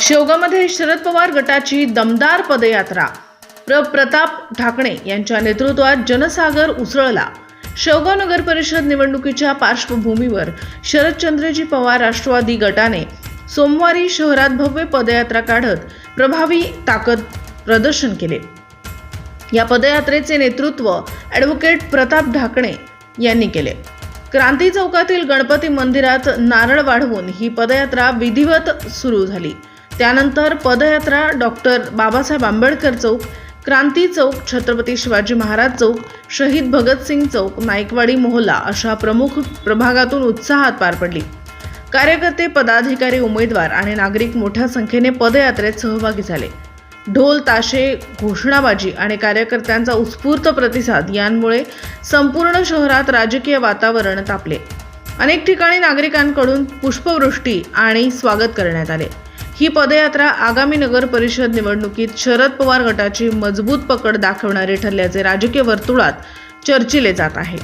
शेवगामध्ये शरद पवार गटाची दमदार पदयात्रा. प्र प्रताप ठाकणे यांच्या नेतृत्वात जनसागर उसळला. शेवगाव नगर परिषद निवडणुकीच्या पार्श्वभूमीवर शरदचंद्रजी पवार राष्ट्रवादी गटाने सोमवारी शहरात भव्य पदयात्रा काढत प्रभावी ताकद प्रदर्शन केले. या पदयात्रेचे नेतृत्व ॲडव्होकेट प्रताप ढाकणे यांनी केले. क्रांती चौकातील गणपती मंदिरात नारळ वाढवून ही पदयात्रा विधिवत सुरू झाली. त्यानंतर पदयात्रा डॉक्टर बाबासाहेब आंबेडकर चौक क्रांती चौक छत्रपती शिवाजी महाराज चौक शहीद भगतसिंग चौक नाईकवाडी मोहल्ला अशा प्रमुख प्रभागातून उत्साहात पार पडली. कार्यकर्ते पदाधिकारी उमेदवार आणि नागरिक मोठ्या संख्येने पदयात्रेत सहभागी झाले. ढोल ताशे घोषणाबाजी आणि कार्यकर्त्यांचा उत्स्फूर्त प्रतिसाद यांमुळे संपूर्ण शहरात राजकीय वातावरण तापले. अनेक ठिकाणी नागरिकांकडून पुष्पवृष्टी आणि स्वागत करण्यात आले. ही पदयात्रा आगामी नगर परिषद निवडणुकीत शरद पवार गटाची मजबूत पकड दाखवणारी ठरल्याचे राजकीय वर्तुळात चर्चिले जात आहे.